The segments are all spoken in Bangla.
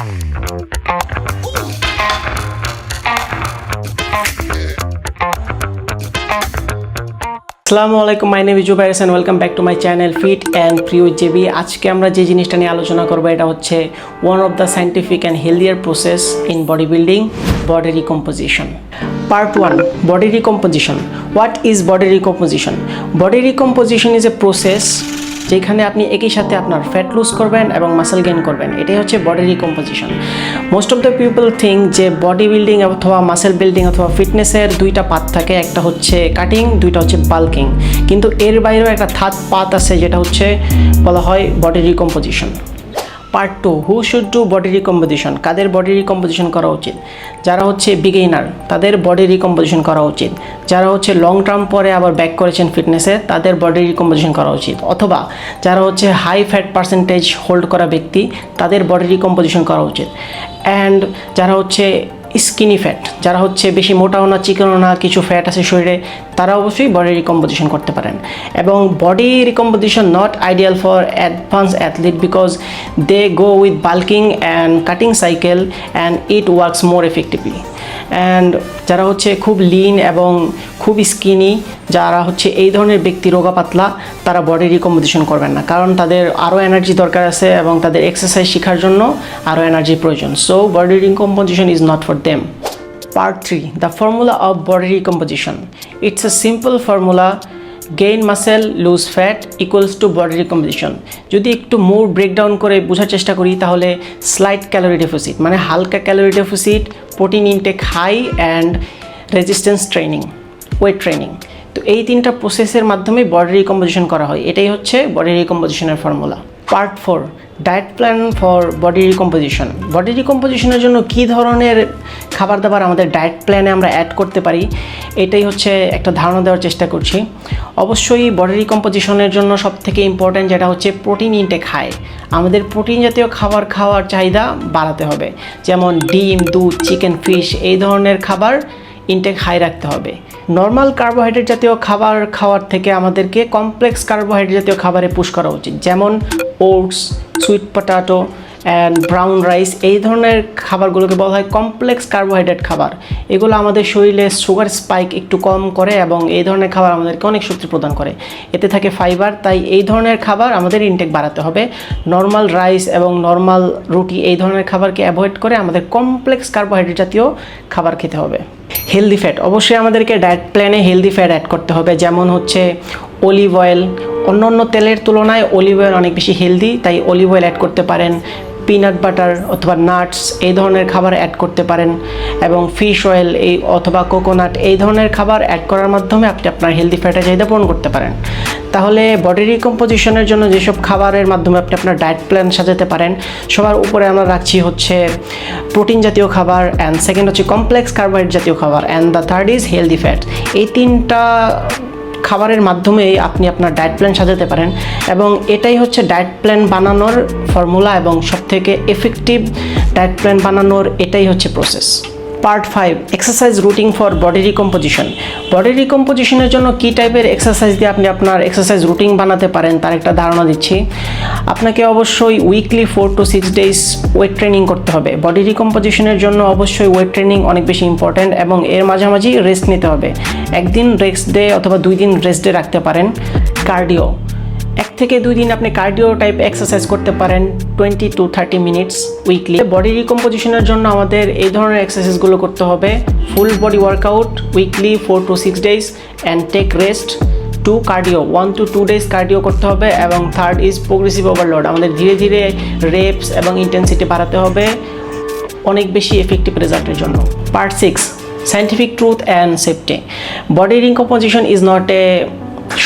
আসসালামু আলাইকুম my name is virus and welcome back to my channel fit and প্রিয় জেবি আজকে আমরা যে জিনিসটা নিয়ে আলোচনা করব, এটা হচ্ছে one of the scientific and healthier process in body building body recomposition part one body recomposition what is body recomposition body recomposition is a process যেখানে আপনি একই সাথে আপনার ফ্যাট লুজ করবেন এবং মাসেল গেইন করবেন। এটাই হচ্ছে body recomposition most of the people think যে বডি বিল্ডিং অথবা মাসেল বিল্ডিং অথবা ফিটনেসের দুইটা পাত থাকে। একটা হচ্ছে কাটিং দুইটা হচ্ছে বাল্কিং কিন্তু এর বাইরেও একটা থার্ড পাত আছে, যেটা হচ্ছে বলা হয় body recomposition part two who should do body recomposition Quader body recomposition করা উচিত? যারা হচ্ছে বিগেইনার তাদের বডি রিকম্পোজিশন করা উচিত। যারা হচ্ছে লং টার্ম পরে আবার ব্যাক করেছেন ফিটনেসে তাদের বডি রিকম্পোজিশন করা উচিত। অথবা যারা হচ্ছে হাই ফ্যাট পার্সেন্টেজ হোল্ড করা ব্যক্তি, তাদের বডি রিকম্পোজিশন করা উচিত। অ্যান্ড যারা হচ্ছে স্কিনি ফ্যাট যারা হচ্ছে বেশি মোটাও না, চিকনও না, কিছু ফ্যাট আছে শরীরে, তারা অবশ্যই বডি রিকম্পোজিশন করতে পারেন। এবং body recomposition not ideal for advance athlete because they go with bulking and cutting cycle and it works more effectively and যারা হচ্ছে খুব লিন এবং খুব স্কিনি যারা হচ্ছে এই ধরনের ব্যক্তি রোগা পাতলা তারা বডি রিকম্পোজিশন করবেন না। কারণ তাদের আরও এনার্জি দরকার আছে এবং তাদের এক্সারসাইজ শেখার জন্য আরও এনার্জি প্রয়োজন। So body recomposition is not for them Part 3 The formula of body recomposition. It's a simple formula gain muscle lose fat equals to body recomposition যদি একটু মোর ব্রেকডাউন করে বোঝার চেষ্টা করি, তাহলে স্লাইট ক্যালোরি ডেফিসিট মানে হালকা calorie deficit protein intake high and resistance training weight training তো এই তিনটা প্রসেসের মাধ্যমে বডি রিকম্পোজিশন করা হয়। এটাই হচ্ছে body রিকম্পোজিশনের formula part four diet plan for body recomposition body রিকম্পোজিশনের জন্য কী ধরনের খাবার দাবার আমাদের ডায়েট প্ল্যানে আমরা অ্যাড করতে পারি, এটাই হচ্ছে একটা ধারণা দেওয়ার চেষ্টা করছি। অবশ্যই বডি রিকম্পোজিশনের জন্য সব থেকে ইম্পর্ট্যান্ট যেটা হচ্ছে প্রোটিন ইনটেক হাই আমাদের প্রোটিন জাতীয় খাবার খাওয়ার চাহিদা বাড়াতে হবে। যেমন ডিম, দুধ চিকেন ফিশ এই ধরনের খাবার ইনটেক হাই রাখতে হবে। নর্মাল কার্বোহাইড্রেট জাতীয় খাবার খাওয়ার থেকে আমাদেরকে কমপ্লেক্স কার্বোহাইড্রেট জাতীয় খাবারে পুশ করা উচিত। যেমন oats sweet potato and brown rice এই ধরনের খাবারগুলোকে বলা হয় কমপ্লেক্স কার্বোহাইড্রেট খাবার। এগুলো আমাদের শরীরে সুগার স্পাইক একটু কম করে এবং এই ধরনের খাবার আমাদেরকে অনেক শক্তি প্রদান করে। এতে থাকে ফাইবার তাই এই ধরনের খাবার আমাদের ইনটেক বাড়াতে হবে। নর্মাল রাইস এবং নর্মাল রুটি এই ধরনের খাবারকে অ্যাভয়েড করে আমাদের কমপ্লেক্স কার্বোহাইড্রেট জাতীয় খাবার খেতে হবে। হেলদি ফ্যাট অবশ্যই আমাদেরকে ডায়েট প্ল্যানে হেলদি ফ্যাট অ্যাড করতে হবে, যেমন হচ্ছে অলিভ অয়েল অন্য অন্য তেলের তুলনায় অলিভ অয়েল অনেক বেশি হেলদি তাই অলিভ অয়েল অ্যাড করতে পারেন। পিনাট বাটার অথবা নাটস এই ধরনের খাবার অ্যাড করতে পারেন এবং ফিশ অয়েল এই অথবা কোকোনাট এই ধরনের খাবার অ্যাড করার মাধ্যমে আপনি আপনার হেলদি ফ্যাটের চাহিদা পূরণ করতে পারেন। তাহলে বডি রিকম্পোজিশনের জন্য যেসব খাবারের মাধ্যমে আপনি আপনার ডায়েট প্ল্যান সাজাতে পারেন, সবার উপরে আমরা রাখছি হচ্ছে প্রোটিন জাতীয় খাবার অ্যান্ড সেকেন্ড হচ্ছে কমপ্লেক্স কার্বোহাইড্রেট জাতীয় খাবার and the third is healthy fat এই তিনটা খাবারের মাধ্যমে আপনি আপনার ডায়েট প্ল্যান সাজাতে পারেন এবং এটাই হচ্ছে ডায়েট প্ল্যান বানানোর ফর্মুলা এবং সবথেকে এফেক্টিভ ডায়েট প্ল্যান বানানোর এটাই হচ্ছে process part five exercise routine for body recomposition body রিকম্পোজিশনের জন্য কী টাইপের এক্সারসাইজ দিয়ে আপনি আপনার এক্সারসাইজ রুটিন বানাতে পারেন তার একটা ধারণা দিচ্ছি। আপনাকে অবশ্যই weekly four to six days weight training করতে হবে। বডি রিকম্পোজিশনের জন্য অবশ্যই ওয়েট ট্রেনিং অনেক বেশি ইম্পর্ট্যান্ট এবং এর মাঝামাঝি রেস্ট নিতে হবে। একদিন রেস্ট ডে অথবা দুই দিন রেস্ট ডে রাখতে পারেন কার্ডিও এক থেকে দুই দিন আপনি কার্ডিও টাইপ এক্সারসাইজ করতে পারেন twenty to thirty minutes weekly body রিকম্পোজিশনের জন্য আমাদের এই ধরনের এক্সারসাইজগুলো করতে হবে। Full body workout weekly four to six days and take rest to cardio one to two days cardio করতে হবে এবং থার্ড ইজ প্রোগ্রেসিভ ওভারলোড আমাদের ধীরে ধীরে রেপস এবং ইন্টেন্সিটি বাড়াতে হবে অনেক বেশি এফেক্টিভ রেজাল্টের জন্য। Part six scientific truth and safety body recomposition is not a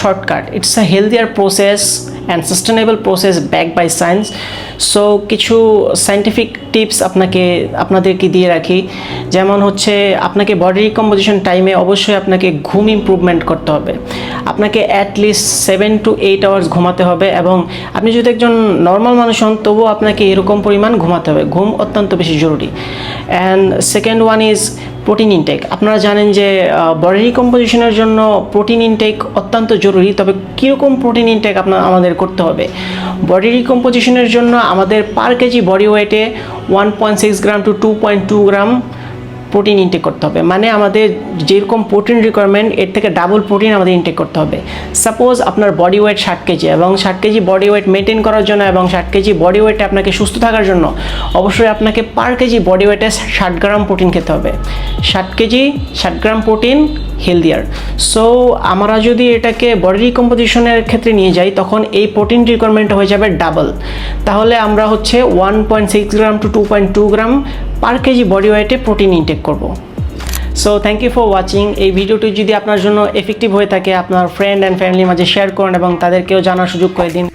shortcut it's a healthier process and sustainable process back by science so কিছু সাইন্টিফিক টিপস আপনাকে, আপনাদেরকে দিয়ে রাখি। যেমন হচ্ছে, আপনাকে বডি রিকম্পোজিশন টাইমে অবশ্যই আপনাকে ঘুম ইমপ্রুভমেন্ট করতে হবে। আপনাকে at least seven to eight hours ঘুমাতে হবে এবং আপনি যদি একজন নর্মাল মানুষ হন, তবুও আপনাকে এরকম পরিমাণ ঘুমাতে হবে। ঘুম অত্যন্ত বেশি জরুরি। And second one is protein intake আপনারা জানেন যে বডি রিকম্পোজিশনের জন্য প্রোটিন ইনটেক অত্যন্ত জরুরি, তবে কীরকম প্রোটিন ইনটেক আপনার, আমাদের করতে হবে? বডি রিকম্পোজিশনের জন্য আমাদের per KG body ওয়েটে one point six gram to two point two gram protein intake করতে হবে। মানে আমাদের যেরকম প্রোটিন রিকোয়ারমেন্ট এর থেকে ডাবল প্রোটিন আমাদের ইনটেক করতে হবে। সাপোজ আপনার বডি ওয়েট ষাট কেজি এবং ষাট কেজি বডি ওয়েট মেনটেন করার জন্য এবং ষাট কেজি বডি ওয়েটে আপনাকে সুস্থ থাকার জন্য অবশ্যই আপনাকে পার কেজি বডি ওয়েটে ষাট গ্রাম প্রোটিন খেতে হবে। ষাট কেজি ষাট গ্রাম প্রোটিন হেলদিয়ার সো আমরা যদি এটাকে বডি রিকম্পোজিশনের ক্ষেত্রে নিয়ে যাই, তখন এই প্রোটিন রিকোয়ারমেন্ট হয়ে যাবে ডাবল তাহলে আমরা হচ্ছে one point six gram to two point two gram per KG body ওয়েটে protein intake করব। So thank you for watching এই ভিডিওটি যদি আপনার জন্য এফেক্টিভ হয়ে থাকে, আপনার ফ্রেন্ড অ্যান্ড ফ্যামিলির মাঝে শেয়ার করুন এবং তাদেরকেও জানার সুযোগ করে দিন।